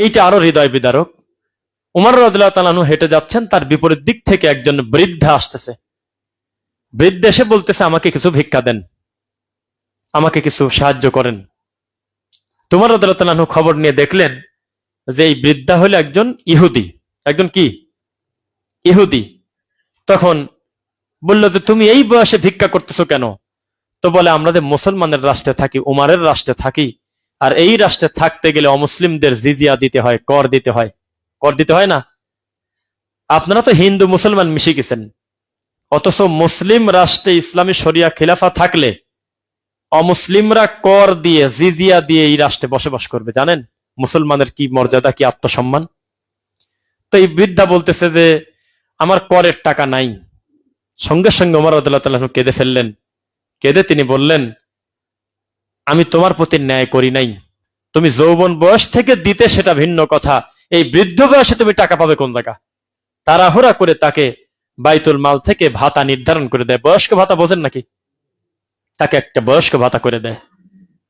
এইটা আরও হৃদয় বিদারক। উমর রাজু তালানু হেঁটে যাচ্ছেন, তার বিপরীত দিক থেকে একজন বৃদ্ধা আসতেছে। বৃদ্ধ এসে বলতেছে, আমাকে কিছু ভিক্ষা দেন। আমাকে কিছু সাহায্য করেন। তোমার রাজু খবর নিয়ে দেখলেন যে এই বৃদ্ধা হলো একজন ইহুদি। একজন কি? ইহুদি। তখন বলল যে, তুমি এই বয়সে ভিক্ষা করতেছো কেন? তো বলে, আমরা যে মুসলমানের রাষ্ট্রে থাকি, উমারের রাষ্ট্রে থাকি আর এই রাষ্ট্রে থাকতে গেলে অমুসলিমদের জিজিয়া দিতে হয়, কর দিতে হয়। কর দিতে হয় না? আপনারা তো হিন্দু, মুসলমান মিশে গেছেন। অথচ মুসলিম রাষ্ট্রে ইসলামী শরিয়া খিলাফা থাকলে অমুসলিমরা কর দিয়ে, জিজিয়া দিয়ে এই রাষ্ট্রে বসবাস করবে, জানেন? মুসলমানের কি মর্যাদা, কি আত্মসম্মান? তো এই বৃদ্ধা বলতেছে যে, আমার করের টাকা নাই। সঙ্গে সঙ্গে ওমর আদাল্লাহ কেঁদে ফেললেন। কেঁদে তিনি বললেন আমি তোমার প্রতি ন্যায় করি নাই। তুমি যৌবন বয়স থেকে দিতে সেটা ভিন্ন কথা। এই বৃদ্ধ বয়সে তুমি টাকা পাবে কোন জায়গা? তাড়াহুড়া করে তাকে বাইতুল মাল থেকে ভাতা নির্ধারণ করে দেয়। বয়স্ক ভাতা বোঝেন নাকি? তাকে একটা বয়স্ক ভাতা করে দেয়।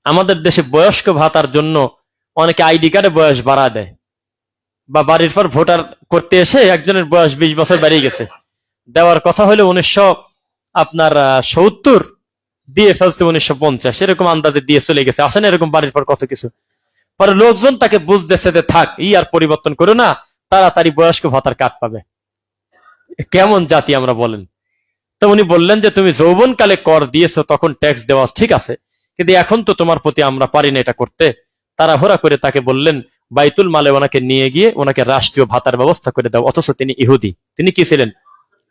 আমাদের দেশে বয়স্ক ভাতার জন্য অনেকে আইডি কার্ডে বয়স বাড়া দেয়। বা বাড়ির পর ভোটার করতে এসে একজনের বয়স বিশ বছর বেরিয়ে গেছে। দেওয়ার কথা হলো উনিশশো আপনার সত্তর দিয়ে ফেলছে উনিশশো পঞ্চাশ। এরকম আন্দাজে দিয়ে চলে গেছে। আসেন এরকম বাড়ির পর কত কিছু। পরে লোকজন তাকে বুঝতেছে যে থাক, ই আর পরিবর্তন করো না, তাড়াতাড়ি বয়স্ক ভাতার কাট পাবে। কেমন জাতি আমরা বলেন। তো উনি বললেন যে, তুমি যৌবনকালে কর দিয়েছ, তখন ট্যাক্স দেওয়া ঠিক আছে। কিন্তু এখন তো তোমার প্রতি আমরা পারি না এটা করতে। তাড়াহুড়া করে তাকে বললেন, বাইতুল মালে ওনাকে নিয়ে গিয়ে ওনাকে রাষ্ট্রীয় ভাতার ব্যবস্থা করে দাও, অথচ তিনি ইহুদি। তিনি কি ছিলেন?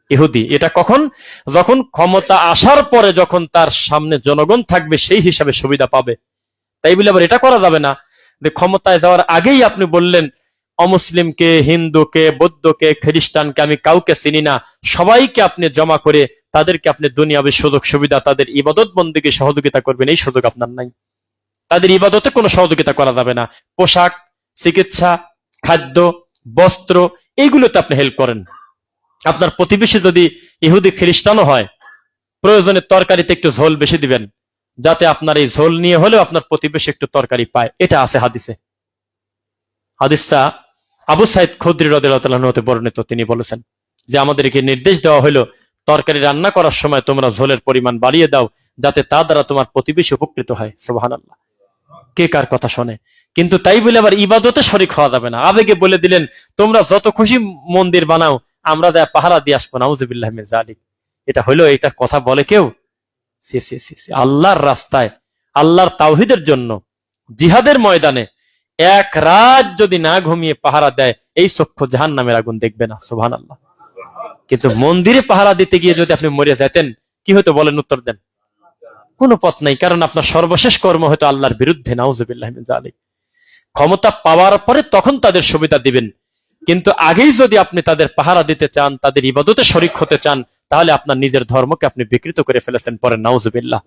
ইহুদি। এটা কখন? যখন ক্ষমতা আসার পরে যখন তার সামনে জনগণ থাকবে, সেই হিসাবে সুবিধা পাবে। তাই বলে আবার এটা করা যাবে না যে ক্ষমতায় যাওয়ার আগেই আপনি বললেন, অমুসলিমকে, হিন্দুকে, বৌদ্ধকে, খ্রিস্টানকে আমি কাউকে চিনি না। সবাইকে আপনি জমা করে তাদেরকে আপনি দুনিয়াবী সুযোগ সুবিধা, তাদের ইবাদত বন্দীকে সহযোগিতা করবেন, এই সুযোগ আপনার নাই। তাদের ইবাদতে কোনো সহযোগিতা করা যাবে না। পোশাক, চিকিৎসা, খাদ্য, বস্ত্র, এইগুলোতে আপনি হেল্প করেন। আপনার প্রতিবেশী যদি ইহুদি খ্রিস্টানও হয়, প্রয়োজনে তরকারিতে একটু ঝোল বেশি দিবেন, যাতে আপনার এই ঝোল নিয়ে হলেও আপনার প্রতিবেশী একটু তরকারি পায়। এটা আছে হাদিসে। হাদিসটা আবু সাইদ খুদ্রি রদে বর্ণিত। তিনি বলেছেন যে, আমাদেরকে নির্দেশ দেওয়া হলো তরকারি রান্না করার সময় তোমরা ঝোলের পরিমাণ বাড়িয়ে দাও, যাতে তা দ্বারা তোমার প্রতিবেশী উপকৃত হয়। সোহান আল্লাহ কে কার কথা শোনে? কিন্তু তাই বলে আবার ইবাদতে শরিক হওয়া যাবে না। আবেগে বলে দিলেন, তোমরা যত খুশি মন্দির বানাও আমরা যা পাহারা দিয়ে আসব, নাউজুবিল্লাহ জালিক এটা হলো এটা কথা বলে কেউ? আল্লাহর রাস্তায়, আল্লাহর তাওহিদের জন্য, জিহাদের ময়দানে এক রাত যদি না ঘুমিয়ে পাহারা দেয়, এই চক্ষু জাহান নামের আগুন দেখবে না সুহান আল্লাহ কিন্তু মন্দিরে পাহারা দিতে গিয়ে যদি আপনি মরে যেতেন, কি হয়তো বলেন উত্তর দেন? কোনো পথ নাই, কারণ আপনার সর্বশেষ কর্ম হয়তো আল্লাহর বিরুদ্ধে, নাউজুবিল্লাহ ক্ষমতা পাওয়ার পরে তখন তাদের সুবিধা দিবেন। কিন্তু আগেই যদি আপনি তাদের পাহারা দিতে চান, তাদের ইবাদতে শরিক হতে চান, তাহলে আপনার নিজের ধর্মকে আপনি বিকৃত করে ফেলেছেন পরে নাউজুবিল্লাহ।